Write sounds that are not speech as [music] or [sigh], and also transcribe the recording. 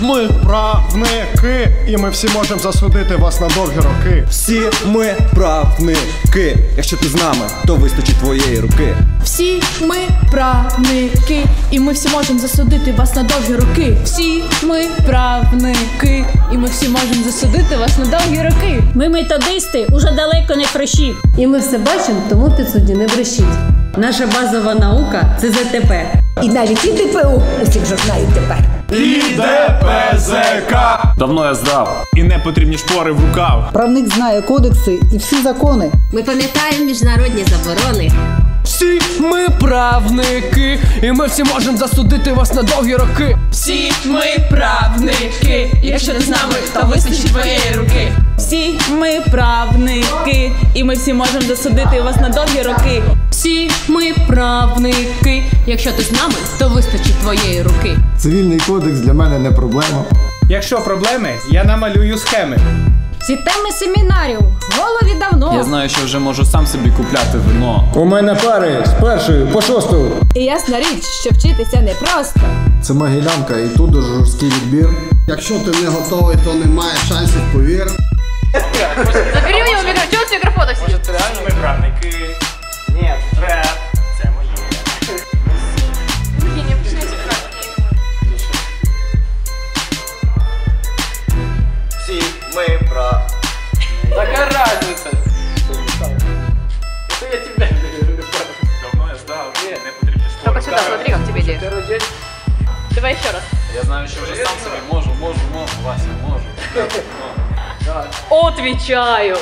ми правники, і ми всі можемо засудити вас на довгі роки. Всі ми правники. Якщо ти з нами, то вистачить твоєї руки. Всі ми правники, і ми всі можемо засудити вас на довгі роки. Всі ми правники, і ми всі можемо засудити вас на довгі роки. Ми методисти уже далеко не хрещі. І ми все бачимо, тому підсудні не брешіть. Наша базова наука це ЗТП. І навіть і ДПУ усіх вже знають тепер. Давно я здав. І не потрібні шпори в рукав. Правник знає кодекси і всі закони. Ми пам'ятаємо міжнародні заборони. Всі ми правники, і ми всі можемо засудити вас на довгі роки. Всі ми правники, якщо ти з нами, то вистачить твоєї руки. Всі ми правники, і ми всі можемо засудити вас на довгі роки. Всі ми правники, якщо ти з нами, то вистачить твоєї руки. Цивільний кодекс для мене не проблема. Якщо проблеми, я намалюю схеми. Ці теми семінарів в голові давно. Я знаю, що вже можу сам собі купляти вино. У мене пари з першої по шосту. І ясна річ, що вчитися непросто. Це Могилянка і тут дуже жорсткий відбір. Якщо ти не готовий, то немає шансів, повір. Забери у мікрофон, чого з мікрофона сидить? Реально ми правники. Ні, Всі ми правники. Така разниця. Це я тебе. Давно я здав. І не потрібні шпори. Только сюда, смотри, как тебе идет. Давай еще раз. Я знаю, що вже сам собі можу, можу, можу, Вася, можу. [laughs] Отвечаю.